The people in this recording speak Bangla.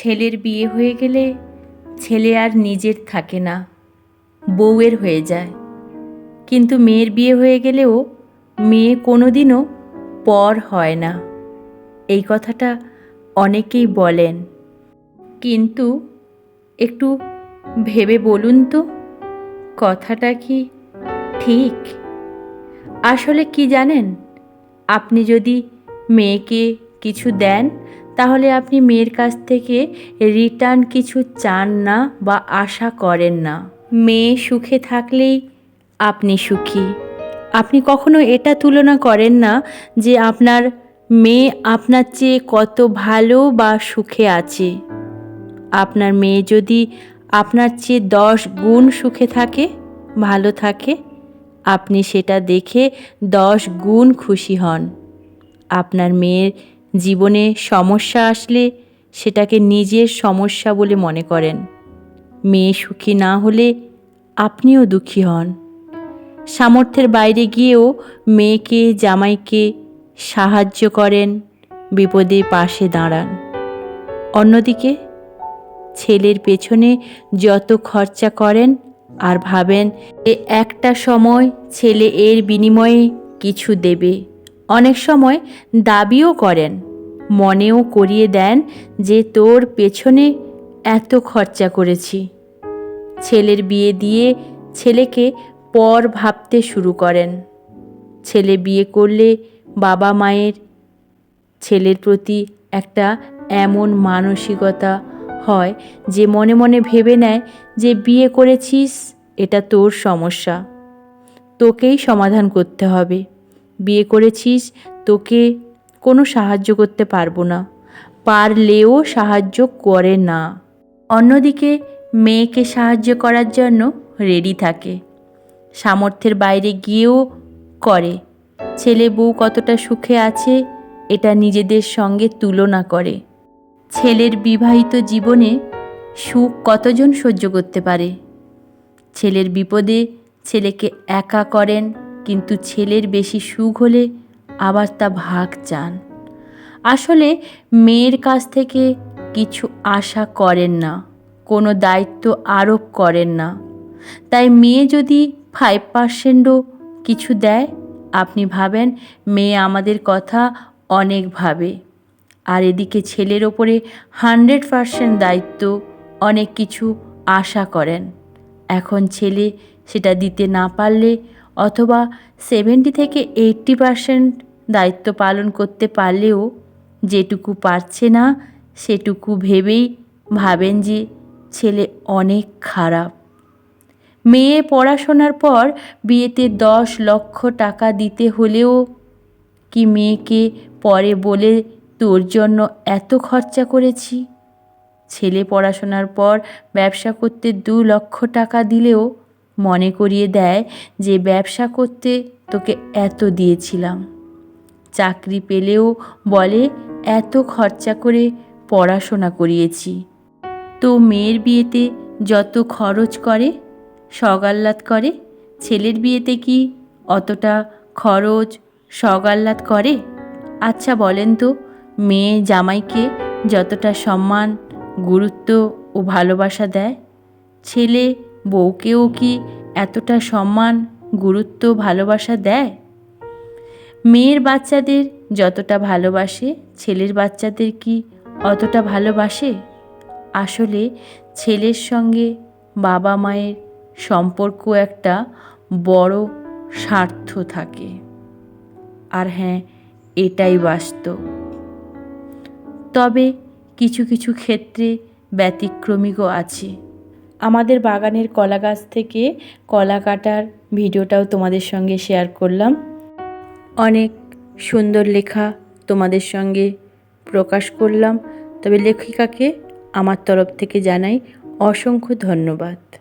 ছেলের বিয়ে হয়ে গেলে ছেলে আর নিজের থাকে না, বউয়ের হয়ে যায়। কিন্তু মেয়ের বিয়ে হয়ে গেলেও মেয়ে কোনোদিনও পর হয় না। এই কথাটা অনেকেই বলেন। কিন্তু একটু ভেবে বলুন তো, কথাটা কি ঠিক? আসলে কি জানেন? আপনি যদি মেয়েকে কিছু দেন তাহলে আপনি মেয়ের কাছ থেকে রিটার্ন কিছু চান না বা আশা করেন না। মেয়ে সুখে থাকলেই আপনি সুখী। আপনি কখনো এটা তুলনা করেন না যে আপনার মেয়ে আপনার চেয়ে কত ভালো বা সুখে আছে। আপনার মেয়ে যদি আপনার চেয়ে দশ গুণ সুখে থাকে, ভালো থাকে, আপনি সেটা দেখে দশ গুণ খুশি হন। আপনার মেয়ের জীবনে সমস্যা আসলে সেটাকে নিজের সমস্যা বলে মনে করেন। মেয়ে সুখী না হলে আপনিও দুঃখী হন। সামর্থ্যের বাইরে গিয়েও মেয়েকে, জামাইকে সাহায্য করেন, বিপদে পাশে দাঁড়ান। অন্যদিকে ছেলের পেছনে যত খরচা করেন আর ভাবেন এ একটা সময় ছেলে এর বিনিময়ে কিছু দেবে। অনেক সময় দাবিও করেন, মনেও করিয়ে দেন যে তোর পেছনে এত খরচা করেছি। ছেলের বিয়ে দিয়ে ছেলেকে পর ভাবতে শুরু করেন। ছেলে বিয়ে করলে বাবা মায়ের, ছেলের প্রতি একটা এমন মানসিকতা হয় যে মনে মনে ভেবে নেয় যে বিয়ে করেছিস, এটা তোর সমস্যা। তোকেই সমাধান করতে হবে। বিয়ে করেছিস, তোকে কোনো সাহায্য করতে পারব না। পারলেও সাহায্য করে না। অন্যদিকে মেয়েকে সাহায্য করার জন্য রেডি থাকে। সামর্থ্যের বাইরে গিয়েও করে। ছেলে বউ কতটা সুখে আছে, এটা নিজেদের সঙ্গে তুলনা করে। ছেলের বিবাহিত জীবনে সুখ কতজন সহ্য করতে পারে? ছেলের বিপদে ছেলেকে একা করেন কিন্তু ছেলের বেশি সুখ হলে আবার তা ভাগ চান। আসলে মেয়ের কাছ থেকে কিছু আশা করেন না, কোনো দায়িত্ব আরোপ করেন না। তাই মেয়ে যদি ফাইভ পার্সেন্টও কিছু দেয়, আপনি ভাবেন মেয়ে আমাদের কথা অনেক ভাবে। আর এদিকে ছেলের ওপরে হান্ড্রেড পার্সেন্ট দায়িত্ব অনেক কিছু আশা করেন। এখন ছেলে সেটা দিতে না পারলে অথবা সেভেন্টি থেকে এইট্টি পার্সেন্ট দায়িত্ব পালন করতে পারলেও যেটুকু পারছে না, সেটুকু ভেবেই ভাবেন যে ছেলে অনেক খারাপ। মেয়ে পড়াশোনার পর বিয়েতে দশ লক্ষ টাকা দিতে হলেও কি মেয়েকে পরে বলে তোর জন্য এত খরচা করেছি? ছেলে পড়াশোনার পর ব্যবসা করতে দু লক্ষ টাকা দিলেও মনে করিয়ে দেয় যে ব্যবসা করতে তোকে এত দিয়েছিলাম। চাকরি পেলেও বলে, এত খরচা করে পড়াশোনা করিয়েছি। তো মেয়ের বিয়েতে যত খরচ করে সগাল্লাত করে, ছেলের বিয়েতে কি অতটা খরচ সগাল্লাত করে? আচ্ছা বলেন তো, মেয়ে জামাইকে যতটা সম্মান, গুরুত্ব ও ভালোবাসা দেয়, ছেলে বউকেও কি এতটা সম্মান, গুরুত্ব, ভালোবাসা দেয়? মেয়ের বাচ্চাদের যতটা ভালোবাসে, ছেলের বাচ্চাদের কি অতটা ভালোবাসে? আসলে ছেলের সঙ্গে বাবা মায়ের সম্পর্ক একটা বড় স্বার্থ থাকে। আর হ্যাঁ এটাই বাস্তব। তবে কিছু কিছু ক্ষেত্রে ব্যতিক্রমিকও আছে। আমাদের বাগানের কলা গাছ থেকে কলা কাটার ভিডিওটাও তোমাদের সঙ্গে শেয়ার করলাম। অনেক সুন্দর লেখা তোমাদের সঙ্গে প্রকাশ করলাম। তবে লেখিকাকে আমার তরফ থেকে জানাই অসংখ্য ধন্যবাদ।